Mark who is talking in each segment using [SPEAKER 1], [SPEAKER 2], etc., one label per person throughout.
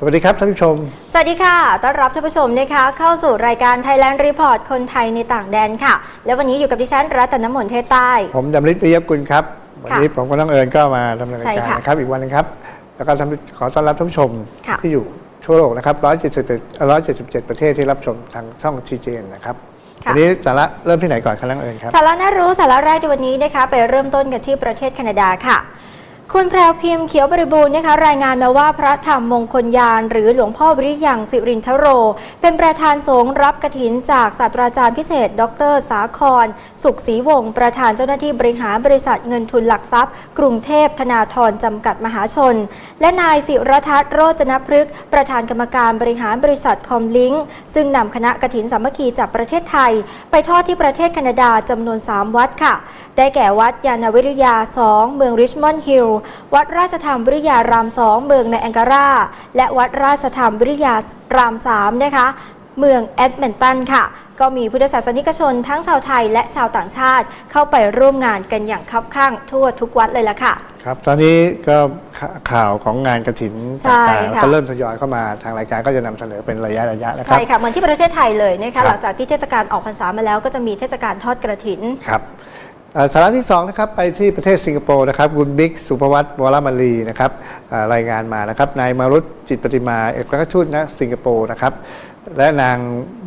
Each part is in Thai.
[SPEAKER 1] สวัสดีครับท่านผู้ชม
[SPEAKER 2] สวัสดีค่ะ ต้อนรับท่านผู้ชมนะคะ เข้าสู่รายการ Thailand Report คนไทยในต่างแดนค่ะ และวันนี้อยู่กับดิฉันรัตนมนเทศใต้
[SPEAKER 1] ผมดำริศปิยกุลครับ วันนี้ผมกับน้องเอิญก็มาดำเนิน
[SPEAKER 2] ใช่
[SPEAKER 1] รายการ
[SPEAKER 2] ค่ะ
[SPEAKER 1] นะครับ อีกวันหนึงครับ แล้วก็ท่านผู้ขอต้อนรับท่านผู้ชม
[SPEAKER 2] ค่ะ
[SPEAKER 1] ที่อยู่ทั่วโลกนะครับ177 177 ประเทศที่รับชมทางช่อง TGN นะครับ
[SPEAKER 2] ค่ะ
[SPEAKER 1] วันนี้สาระเริ่มที่ไหนก่อนครับน้องเอิญครับ
[SPEAKER 2] สาระน่ารู้สาระแรกในวันนี้นะคะไปเริ่มต้นกันที่ประเทศแคนาดาค่ะ คุณแพรวพิมพ์เขียวบริบูรณ์นะคะรายงานมาว่าพระธรรมมงคลยาน หรือหลวงพ่อวิริยังสิรินทโร เป็นประธานสงฆ์รับกฐินจากศาสตราจารย์พิเศษ ดร สาคร สุขศรีวงศ์ประธานเจ้าหน้าที่บริหารบริษัทเงินทุนหลักทรัพย์ กรุงเทพธนาธรจำกัดมหาชน และนายสิรทัศน์โรจนพฤกษ์ประธานกรรมการบริหารบริษัทคอมลิงก์ซึ่งนำคณะกฐินสามัคคีจากประเทศไทย ไปทอดที่ประเทศแคนาดาจำนวน 3 วัดค่ะ ได้แก่วัดยานวิริยา 2 เมืองริชมอนด์ฮิลล์วัดราชธรรมวิริยาราม2เมืองในแองการา และวัดราชธรรมวิริยาราม3นะคะ เมืองแอดเมนตันค่ะ ก็มีพุทธศาสนิกชนทั้งชาวไทยและชาวต่างชาติเข้าไปร่วมงานกันอย่างคับข้างทั่วทุกวัดเลยล่ะค่ะ
[SPEAKER 1] ครับ ตอนนี้ก็ขข่าวของงานกระถิน
[SPEAKER 2] ใช่
[SPEAKER 1] ต่างๆ
[SPEAKER 2] ค่ะ
[SPEAKER 1] ก็เริ่มทยอยเข้ามาทางรายการก็จะนำเสนอเป็นระยะระยะนะครั
[SPEAKER 2] ใช่
[SPEAKER 1] บ
[SPEAKER 2] ค่ะเหมือนที่ประเทศไทยเลยนะ
[SPEAKER 1] ครั
[SPEAKER 2] คะ
[SPEAKER 1] บ
[SPEAKER 2] หลังจากที่เทศกาลออกพรรษามาแล้วก็จะมีเทศกาลทอดกระถิน
[SPEAKER 1] ครับเอ่อ สาระที่2นะครับไปที่ประเทศสิงคโปร์นะครับคุณบิ๊กสุภวัตวรมาลีนะครับรายงานมานะครับนายมารุตจิตปฏิมาเอกอัคราชทูตณสิงคโปร์นะครับและนาง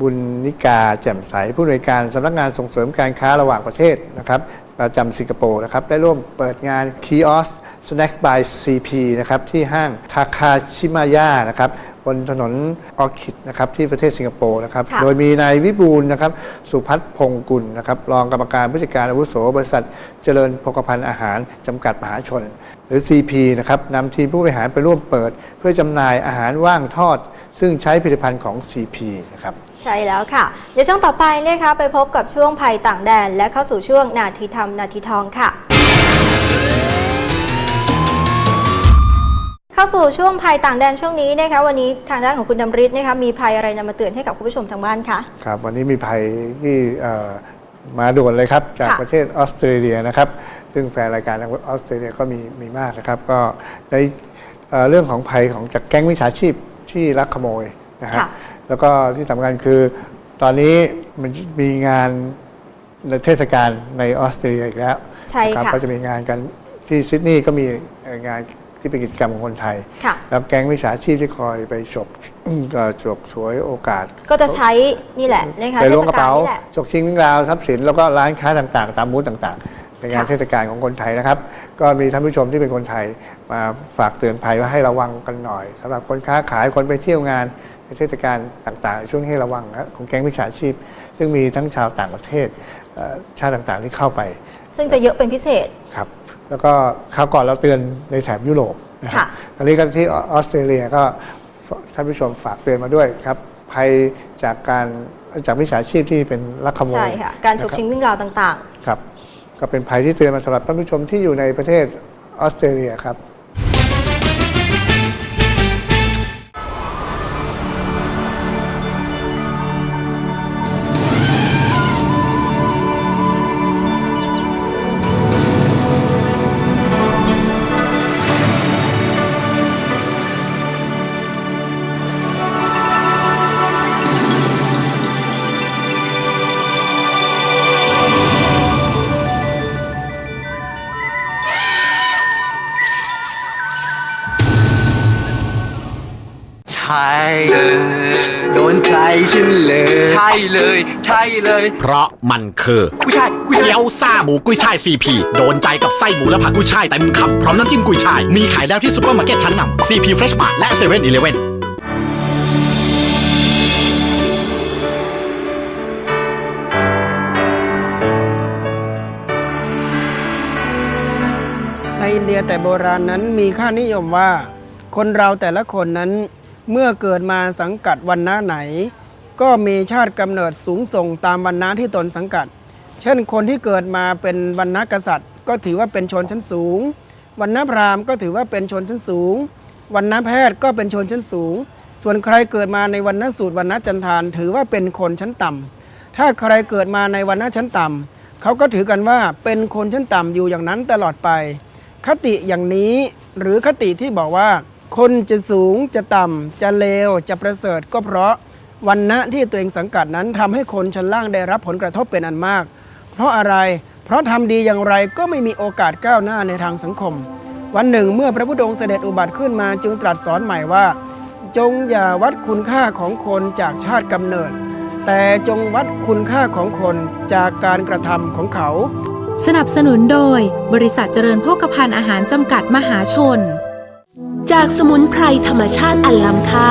[SPEAKER 1] บุญนิกาแจ่มใสผู้อำนวยการสำนักงานส่งเสริมการค้าระหว่างประเทศนะครับประจำสิงคโปร์นะครับได้ร่วมเปิดงาน Kiosk Snack by CP นะครับที่ห้างทาคาชิมายานะครับ บนถนนออคิดนะครับที่ประเทศสิงคโปร์นะครับ
[SPEAKER 2] ค่ะ
[SPEAKER 1] โดยมีนายวิบูลย์นะครับสุพัฒน์พงกุลนะครับรองกรรมการผู้จัดการอาวุโสบริษัทเจริญพกพันธ์อาหารจำกัดมหาชน หรือ CP นะครับนำทีมผู้บริหารไปร่วมเปิด เพื่อจำหน่ายอาหารว่างทอด ซึ่งใช้ผลิตภัณฑ์ของ CP นะครับ
[SPEAKER 2] ใช่แล้วค่ะ เดี๋ยวช่วงต่อไปนะคะไปพบกับช่วงภัยต่างแดน และเข้าสู่ช่วงนาทีธรรมนาทีทองค่ะ เข้าสู่ช่วงภัยต่างแดนช่วงนี้นะคะวันนี้ทางด้านของคุณดำริศนะคะมีภัยอะไรนำมาเตือนให้กับคุณผู้ชมทางบ้านคะ
[SPEAKER 1] ครับวันนี้มีภัยที่เอ่อมาด่วนเลยครับ จาก
[SPEAKER 2] ค่ะ
[SPEAKER 1] ประเทศออสเตรเลียนะครับ ซึ่งแฟนรายการทางออสเตรเลียก็มีมีมากนะครับ ก็ในเอ่อเรื่องของภัยของจากแก๊งมิจฉาชีพที่ลักขโมยนะฮะ
[SPEAKER 2] ค่ะ
[SPEAKER 1] แล้วก็ที่สำคัญคือตอนนี้มันมีงานเทศกาลในออสเตรเลียอีกแล้ว
[SPEAKER 2] ใช่
[SPEAKER 1] นะ
[SPEAKER 2] ค่ะ
[SPEAKER 1] ก็จะมีงานกันที่ซิดนีย์ก็มีเอ่องาน ที่เป็นกิจกรรมของคนไทย
[SPEAKER 2] ค่ะ
[SPEAKER 1] แล้วแก๊งมิจฉาชีพที่คอยไปฉกเอ่อฉกฉวยโอกาส
[SPEAKER 2] ก็จะใช้นี่แหละนะคะ
[SPEAKER 1] ไป
[SPEAKER 2] เท
[SPEAKER 1] ล้วง
[SPEAKER 2] ศ
[SPEAKER 1] กระ
[SPEAKER 2] กาล
[SPEAKER 1] เป๋า
[SPEAKER 2] นี่แหละ
[SPEAKER 1] ฉกชิงเงินราวทรัพย์สินแล้วก็ร้านค้าต่างๆ ตามบูธต่างๆ เป็นงาน
[SPEAKER 2] ค่ะ
[SPEAKER 1] เทศกาลของคนไทยนะครับ ก็มีท่านผู้ชมที่เป็นคนไทยมาฝากเตือนภัยว่าให้ระวังกันหน่อยสำหรับคนค้าขายคนไปเที่ยวงานในเทศกาลต่างๆ ช่วงนี้ให้ระวังนะของแก๊งมิจฉาชีพ ซึ่งมีทั้งชาวต่างประเทศเอ่อชาติต่างๆที่เข้าไป
[SPEAKER 2] ซึ่งจะเยอะเป็นพิเศษ
[SPEAKER 1] ครับ แล้วก็คราวก่อนเราเตือนในแถบยุโรปนะครั
[SPEAKER 2] ค่ะ
[SPEAKER 1] บตอนนี้ก็ที่ออสเตรเลียก็ฝท่านผู้ชมฝากเตือนมาด้วยครับภัยจากการจากมิจฉาชีพที่เป็นลักขโมย
[SPEAKER 2] ใช่ค่ะการฉกชิงวิ่งราวต่าง
[SPEAKER 1] ครับ ก็เป็นภัยที่เตือนมาสำหรับท่านผู้ชมที่อยู่ในประเทศออสเตรเลียครับ
[SPEAKER 3] ใช่เลย เพ
[SPEAKER 4] ราะมันคือ
[SPEAKER 3] กุ้ยช่ายกุ้ย
[SPEAKER 4] เกี๊ยวซ่าหมูกุ้ยช่ายซีพีโดนใจกับไส้หมูและผักกุ้ยช่ายเต็มคำพร้อมน้ำจิ้มกุ้ยช่าย มีขายแล้วที่ซุปเปอร์มาร์เก็ตชั้นนำซีพีเฟรชมาร์และเซเว่นอีเลเว่น
[SPEAKER 5] ในอินเดียแต่โบราณนั้นมีค่านิยมว่า คนเราแต่ละคนนั้นเมื่อเกิดมาสังกัดวันณะไหน ก็มีชาติกำเนิดสูงส่งตามวันณะที่ตนสังกัด เช่นคนที่เกิดมาเป็นวันณะกษัตริย์ ก็ถือว่าเป็นชนชั้นสูงวันณะพราหมณ์ก็ถือว่าเป็นชนชั้นสูงวันณะแพทย์ก็เป็นชนชั้นสูง ส่วนใครเกิดมาในวันณะสูตรวันณะจันทาน ถือว่าเป็นคนชั้นต่ำถ้าใครเกิดมาในวันณะชั้นต่ำเขาก็ถือกันว่าเป็นคนชั้นต่ำอยู่อย่างนั้นตลอดไป คติอย่างนี้หรือคติที่บอกว่า คนจะสูงจะต่ำจะเลวจะประเสริฐก็เพราะ วันณะที่ตัวเองสังกัดนั้นทำให้คนชั้นล่างได้รับผลกระทบเป็นอันมาก เพราะอะไร เพราะทำดีอย่างไรก็ไม่มีโอกาสก้าวหน้าในทางสังคม วันหนึ่งเมื่อพระพุทธองค์เสด็จอุบัติขึ้นมาจึงตรัสสอนใหม่ว่า จงอย่าวัดคุณค่าของคนจากชาติกำเนิด แต่จงวัดคุณค่าของคนจากการกระทำของเขา
[SPEAKER 6] สนับสนุนโดย บริษัทเจริญโภคภัณฑ์อาหารจำกัดมหาชน
[SPEAKER 7] จากสมุนไพรธรรมชาติอันล้ำค่า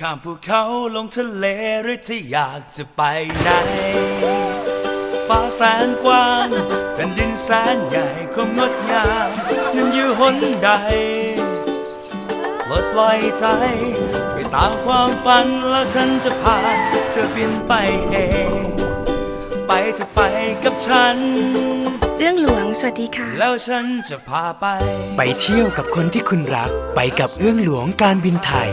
[SPEAKER 8] ข้ามภูเขาลงทะเลหรือที่อยากจะไปไหน ฟ้าแสนกว้างแผ่นดินแสนใหญ่ความงดงามนั้นอยู่หนใดปลดปล่อยใจ ไปตามความฝันแล้วฉันจะพาเธอบินไปเอง ไปจะไปกับฉัน
[SPEAKER 9] เรื่องหลวง สวัสดีค่ะ
[SPEAKER 8] แล้วฉันจะพาไป
[SPEAKER 3] ไปเที่ยวกับคนที่คุณรัก ไปกับเอื้องหลวงการบินไทย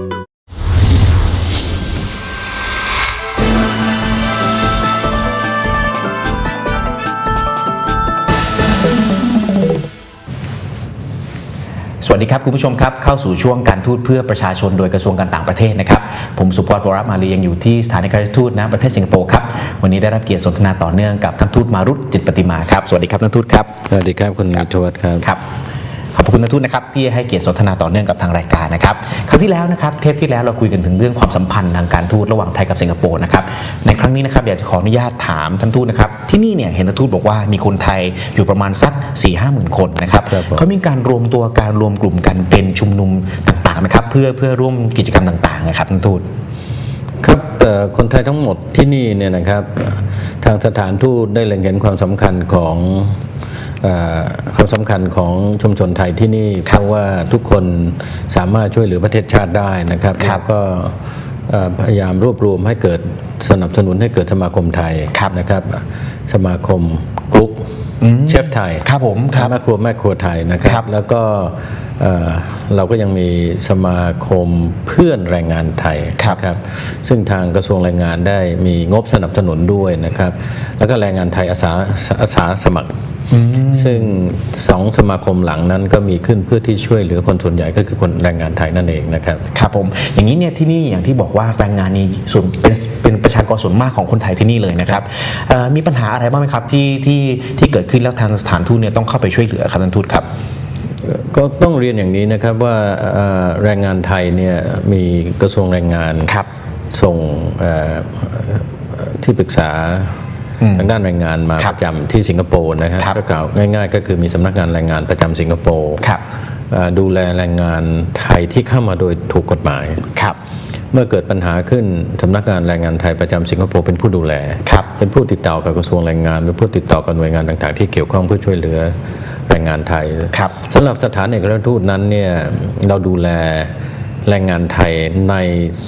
[SPEAKER 10] ดีครับคุณผู้ชมครับเข้าสู่ช่วงการทูตเพื่อประชาชนโดยกระทรวงการต่างประเทศนะครับผมสุพจน์วรมาลียังอยู่ที่สถานเอกอัครราชทูตณประเทศสิงคโปร์ครับวันนี้ได้รับเกียรติสนทนาต่อเนื่องกับท่านทูตมารุตจิตปฏิมาครับสวัสดีครับท่านทูตครับ
[SPEAKER 11] สวัสดีครับคุณนิทวัฒน์ครับ
[SPEAKER 10] ครับ ขอบคุณท่านทูตนะครับที่ให้เกียรติสนทนาต่อเนื่องกับทางรายการนะครับครั้งที่แล้วนะครับเทปที่แล้วเราคุยกันถึงเรื่องความสัมพันธ์ทางการทูตระหว่างไทยกับสิงคโปร์นะครับในครั้งนี้นะครับอยากจะขออนุญาตถามท่านทูตนะครับที่นี่เนี่ยเห็นท่านทูตบอกว่ามีคนไทยอยู่ประมาณสัก4ี่ห้าหมื่นคนนะครับเขามีการรวมตัวการรวมกลุ่มกันเป็นชุมนุมต่างๆไหมครับเพื่อเพื่อร่วมกิจกรรมต่างๆนะครับท่านทูต
[SPEAKER 11] ครับคนไทยทั้งหมดที่นี่เนี่ยนะครับทางสถานทูตได้เล็งเห็นความสำคัญของ ความสำคัญของชุมชนไทยที่นี่เพราะว่าทุกคนสามารถช่วยเหลือประเทศชาติได้นะครับ
[SPEAKER 10] ครับ
[SPEAKER 11] แล้วก็เอ่อพยายามรวบรวมให้เกิดสนับสนุนให้เกิดสมาคมไทย
[SPEAKER 10] ครับ
[SPEAKER 11] นะครับ สมาคมกรุ๊ป
[SPEAKER 10] อืม
[SPEAKER 11] เชฟไทย
[SPEAKER 10] ครับผมครับ
[SPEAKER 11] แม่ครัวแม่ครัวไทยนะค
[SPEAKER 10] ครั
[SPEAKER 11] รับบแล้วก็ เอ่อเราก็ยังมีสมาคมเพื่อนแรงงานไทย
[SPEAKER 10] ครับ
[SPEAKER 11] ครับซึ่งทางกระทรวงแรงงานได้มีงบสนับสนุนด้วยนะครับ แล้วก็แรงงานไทยอาสาอาสาสมัคร ซึ่งสองสมาคมหลังนั้นก็มีขึ้นเพื่อที่ช่วยเหลือคนส่วนใหญ่ก็คือคนแรงงานไทยนั่นเองนะครับ
[SPEAKER 10] ครับผมอย่างนี้เนี่ยที่นี่อย่างที่บอกว่าแรงงานนี้ส่วนเป็นเป็นประชากรส่วนมากของคนไทยที่นี่เลยนะครับเอ่อมีปัญหาอะไรบ้างไหมครับที่ที่ที่เกิดขึ้นแล้วทางสถานทูตเนี่ยต้องเข้าไปช่วยเหลือครับท่านทูตครับ
[SPEAKER 11] ก็ต้องเรียนอย่างนี้นะครับว่าเอ่อแรงงานไทยเนี่ยมีกระทรวงแรงงาน
[SPEAKER 10] ครับ
[SPEAKER 11] ส่งเอ่อที่ปรึกษา
[SPEAKER 10] อืม
[SPEAKER 11] ทางด้านแรงงานมา
[SPEAKER 10] ครั
[SPEAKER 11] ป
[SPEAKER 10] บ
[SPEAKER 11] ระจำที่สิงคโปร์นะครับ
[SPEAKER 10] ครับ
[SPEAKER 11] ก็กล่าวง่าย ๆ ก็คือมีสำนักงานแรงงานประจำสิงคโปร์
[SPEAKER 10] ครับ
[SPEAKER 11] เอ่อดูแลแรงงานไทยที่เข้ามาโดยถูกกฎหมาย
[SPEAKER 10] ครับ
[SPEAKER 11] เมื่อเกิดปัญหาขึ้นสำนักงานแรงงานไทยประจำสิงคโปร์เป็นผู้ดูแล
[SPEAKER 10] ครับ
[SPEAKER 11] เป็นผู้ติดต่อกับกระทรวงแรงงานเป็นผู้ติดต่อกับหน่วยงานต่างๆ ที่เกี่ยวข้องเพื่อช่วยเหลือ แรงงานไทย
[SPEAKER 10] ครับ
[SPEAKER 11] สำหรับสถานเอกอัครราชทูตนั้นเนี่ยเราดูแลแรงงานไทยใน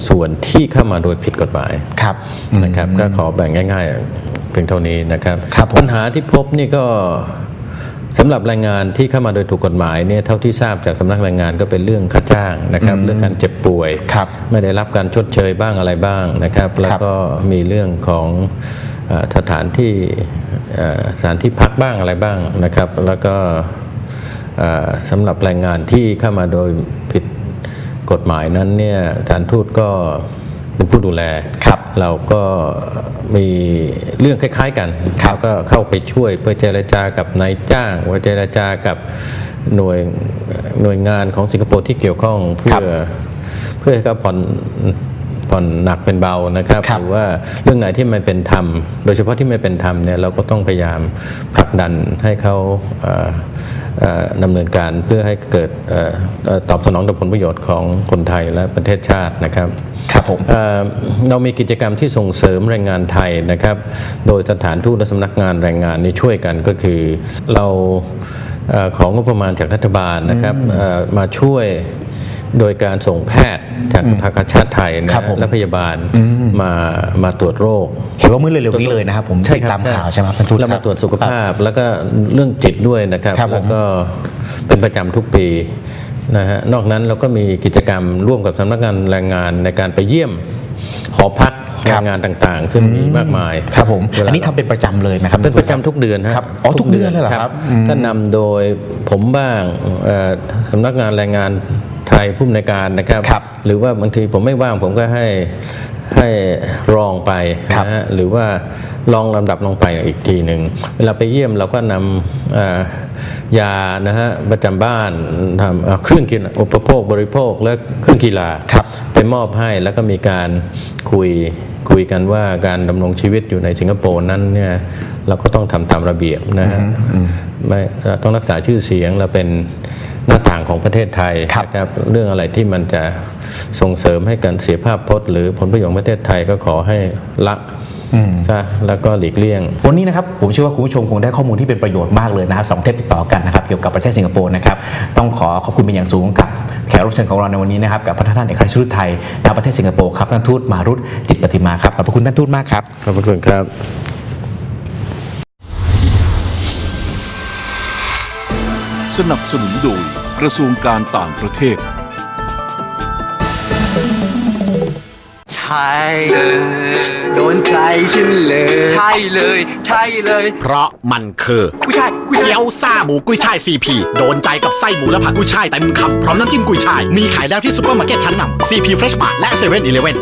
[SPEAKER 11] ส่วนที่เข้ามาโดยผิดกฎหมาย
[SPEAKER 10] ครับ
[SPEAKER 11] นะครับ ก็ขอแบ่งง่ายๆเพียงเท่านี้นะครับ
[SPEAKER 10] ครับผม
[SPEAKER 11] ปัญหาที่พบนี่ก็สำหรับแรงงานที่เข้ามาโดยถูกกฎหมายเนี่ยเท่าที่ทราบจากสำนักแรงงานก็เป็นเรื่องค่าจ้างนะครับ เรื่องการเจ็บป่วย
[SPEAKER 10] ครับ
[SPEAKER 11] ไม่ได้รับการชดเชยบ้างอะไรบ้างนะครับ แล้วก็มีเรื่องของเอ่อ สถานที่เอ่อสถานที่พักบ้างอะไรบ้างนะครับ แล้วก็เอ่อสำหรับแรงงานที่เข้ามาโดยผิดกฎหมายนั้นเนี่ยสถานทูตก็เป็นผู้ดูแล
[SPEAKER 10] ครับ
[SPEAKER 11] เราก็มีเรื่องคล้าย ๆ กันเขาก็เข้าไปช่วยเพื่อเจรจากับนายจ้างว่าเจรจากับหน่วยหน่วยงานของสิงคโปร์ที่เกี่ยวข้องเพื่
[SPEAKER 10] ครั
[SPEAKER 11] อบเพื่อให้เขาผ่อน ผ่อนหนักเป็นเบานะครับ
[SPEAKER 10] ครับ
[SPEAKER 11] หรือว่าเรื่องไหนที่ไม่เป็นธรรม โดยเฉพาะที่ไม่เป็นธรรมเนี่ยเราก็ต้องพยายามผลักดันให้เขาเอ่อเอ่อดำเนินการเพื่อให้เกิดเอ่อเอ่อตอบสนองต่อผลประโยชน์ของคนไทยและประเทศชาตินะครับ
[SPEAKER 10] ครับผม
[SPEAKER 11] เอ่อเรามีกิจกรรมที่ส่งเสริมแรงงานไทยนะครับ โดยสถานทูตและสำนักงานแรงงานนี้ช่วยกันก็คือเราเอ่อของงบประมาณจากรัฐบาลนะครับเอ่อมาช่วย โดยการส่งแพทย์จากสภากาชาติไทยนะครับ
[SPEAKER 10] ผม
[SPEAKER 11] และพยาบาล
[SPEAKER 10] อืม
[SPEAKER 11] มามาตรวจโรค
[SPEAKER 10] เห็นว่าเมื่อเร็วๆนี้เลยนะครับผม
[SPEAKER 11] ใช่
[SPEAKER 10] ติด
[SPEAKER 11] ครับ
[SPEAKER 10] ตามข่าวใช่ไหมครับท่านทูต
[SPEAKER 11] เรา
[SPEAKER 10] ค
[SPEAKER 11] มา
[SPEAKER 10] บ
[SPEAKER 11] ตรวจสุขภาพแล้วก็เรื่องจิตด้วยนะครับ
[SPEAKER 10] ครับผม
[SPEAKER 11] แล้วก็เป็นประจำทุกปีนะฮะนอกนั้นเราก็มีกิจกรรมร่วมกับสำนักงานแรงงานในการไปเยี่ยมหอพัก แรงงานต่างๆ ซึ่งมีมากมาย
[SPEAKER 10] ครับผม
[SPEAKER 11] เวลา
[SPEAKER 10] อันนี้ทำเป็นประจำเลยไหมครับ
[SPEAKER 11] เป็นประจำทุกเดือนฮะ
[SPEAKER 10] ครับอ๋อทุกเดือนเลยเหรอครับอืม
[SPEAKER 11] ก็นำโดยผมบ้างเอ่อสำนักงานแรงงานไทยผู้อำนวยการนะครับ
[SPEAKER 10] ครับ
[SPEAKER 11] หรือว่าบางทีผมไม่ว่างผมก็ให้ ให้รองไป
[SPEAKER 10] ครับ
[SPEAKER 11] นะฮะหรือว่าลองลำดับลงไปอีกทีหนึ่งเวลาไปเยี่ยมเราก็นำเอ่อยานะฮะประจำบ้านทำเอ่อเครื่องกินอุปโภคบริโภคและเครื่องกีฬา
[SPEAKER 10] ครับ
[SPEAKER 11] ไปมอบให้แล้วก็มีการคุยคุยกันว่าการดำรงชีวิตอยู่ในสิงคโปร์นั้นเนี่ยเราก็ต้องทำตามระเบียบนะฮะไม่เราต้องรักษาชื่อเสียงเราเป็น หน้าต่างของประเทศไทยนะครับเรื่องอะไรที่มันจะส่งเสริมให้การเสียภาพพจน์หรือผลประโยชน์ของประเทศไทยก็ขอให้ละ
[SPEAKER 10] อืม
[SPEAKER 11] ซะแล้วก็หลีกเลี่ยง
[SPEAKER 10] วันนี้นะครับผมเชื่อว่าคุณผู้ชมคงได้ข้อมูลที่เป็นประโยชน์มากเลยนะครับสองเทปติดต่อกันนะครับเกี่ยวกับประเทศสิงคโปร์นะครับต้องขอขอบคุณเป็นอย่างสูงกับแขกรับเชิญของเราในวันนี้นะครับกับพระท่านเอกอัครราชทูตไทยณประเทศสิงคโปร์ครับท่านทูตมารุตจิตปฏิมาครับขอบพระคุณท่านทูตมากครับ
[SPEAKER 11] ขอบพระคุณครับ
[SPEAKER 12] สนับสนุนโดยกระทรวงการต่างประเทศ
[SPEAKER 3] ใช่เลยโดนใจฉันเลย ใช่เลย ใช่เลย
[SPEAKER 4] เพราะมันคือ
[SPEAKER 3] ผู้ชายผู้ชาย
[SPEAKER 4] เกี๊ยวซ่าหมูกุ้ยช่ายซีพีโดนใจกับไส้หมูและผักกุ้ยช่ายเต็มคำพร้อมน้ำจิ้มกุ้ยช่าย มีขายแล้วที่ซุปเปอร์มาร์เก็ตชั้นนำซีพีเฟรชมาร์และเซเว่นอีเลเว่น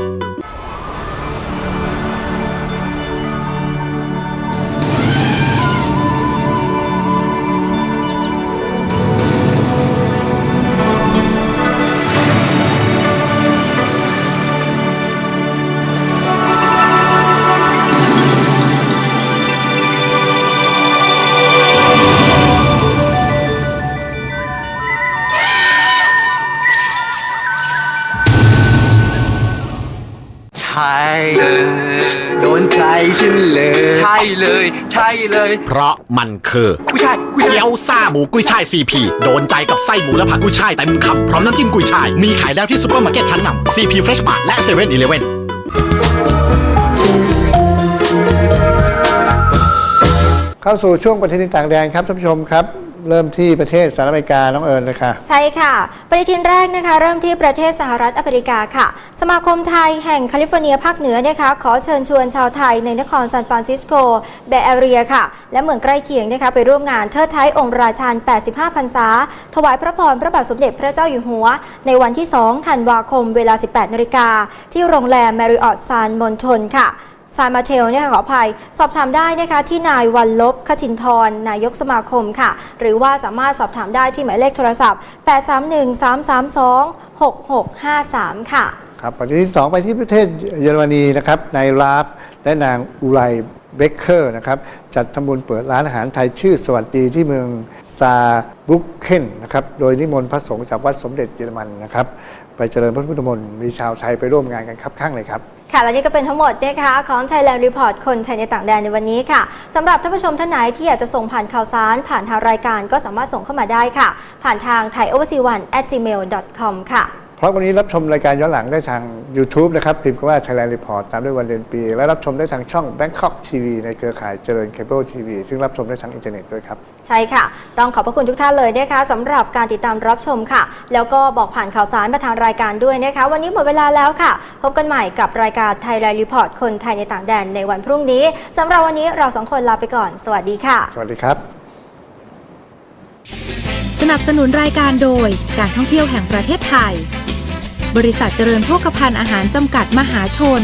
[SPEAKER 3] เลยใช่เลย เพ
[SPEAKER 4] ราะมันคือ
[SPEAKER 3] ผู้ชายผู้ชาย
[SPEAKER 4] เกี๊ยวซ่าหมูกุ้ยช่ายซีพีโดนใจกับไส้หมูและผักกุ้ยช่ายเต็มคำพร้อมน้ำจิ้มกุ้ยช่าย มีขายแล้วที่ซุปเปอร์มาร์เก็ตชั้นนำซีพีเฟรชมาร์และเซเว่นอีเลเว่น
[SPEAKER 1] เข้าสู่ช่วงประเทศต่างแดนครับท่านผู้ชมครับ เริ่มที่ประเทศสหรัฐอเมริกาน้องเอิญเลยค่ะ
[SPEAKER 2] ใช่ค่ะ ปฏิทินแรกนะคะ เริ่มที่ประเทศสหรัฐอเมริกาค่ะ สมาคมไทยแห่งแคลิฟอร์เนียภาคเหนือนะคะ ขอเชิญชวนชาวไทยในนครซานฟรานซิสโกเบย์แอเรียค่ะ และเมืองใกล้เคียงนะคะ ไปร่วมงานเทิดไทยองค์ราชัน85 พรรษา ถวายพระพรพระบาทสมเด็จพระเจ้าอยู่หัว ในวันที่ 2 ธันวาคมเวลา 18 นาฬิกาที่โรงแรม Marriott ซานมณฑลค่ะ ซานมาเทลเนี่ยขออภัย สอบถามได้นะคะที่นายวันลบขชินทรนายกสมาคมค่ะ หรือว่าสามารถสอบถามได้ที่หมายเลขโทรศัพท์ 831-332-6653 ค่ะ
[SPEAKER 1] ครับประเทศที่สองไปที่ประเทศเยอรมนีนะครับนายราฟและนางอุไรเบเกอร์นะครับจัดทำบุญเปิดร้านอาหารไทยชื่อสวัสดีที่เมืองซาบุกเคนนะครับโดยนิมนต์พระสงฆ์จากวัดสมเด็จเยอรมันนะครับไปเจริญพระพุทธมนต์มีชาวไทยไปร่วมงานกันครับข้างเลยครับ
[SPEAKER 2] ค่ะและนี่ก็เป็นทั้งหมดนะคะของ Thailand Report คนไทยในต่างแดนในวันนี้ค่ะสำหรับท่านผู้ชมท่านไหนที่อยากจะส่งผ่านข่าวสาร ผ่านทางรายการก็สามารถส่งเข้ามาได้ค่ะ ผ่านทาง thaioversea1@gmail.com ค่ะ
[SPEAKER 1] พราะวันนี้รับชมรายการย้อนหลังได้ทาง YouTube นะครับ พิมพ์คำว่า Thailand Report ตามด้วยวันเดือนปี และรับชมได้ทางช่อง Bangkok TV ในเครือข่ายเจริญเคเบิลทีวีซึ่งรับชมได้ทางอินเทอร์เน็ตด้วยครับ
[SPEAKER 2] ใช่ค่ะ ต้องขอบพระคุณทุกท่านเลยนะคะสำหรับการติดตามรับชมค่ะ แล้วก็บอกผ่านข่าวสารมาทางรายการด้วยนะคะ วันนี้หมดเวลาแล้วค่ะ พบกันใหม่กับรายการ Thailand Report คนไทยในต่างแดนในวันพรุ่งนี้สำหรับวันนี้เราสองคนลาไปก่อน สวัสดีค่ะ
[SPEAKER 1] สวัสดีครับ
[SPEAKER 6] สนับสนุนรายการโดยการท่องเที่ยวแห่งประเทศไทย บริษัทเจริญโภคภัณฑ์อาหารจำกัดมหาชน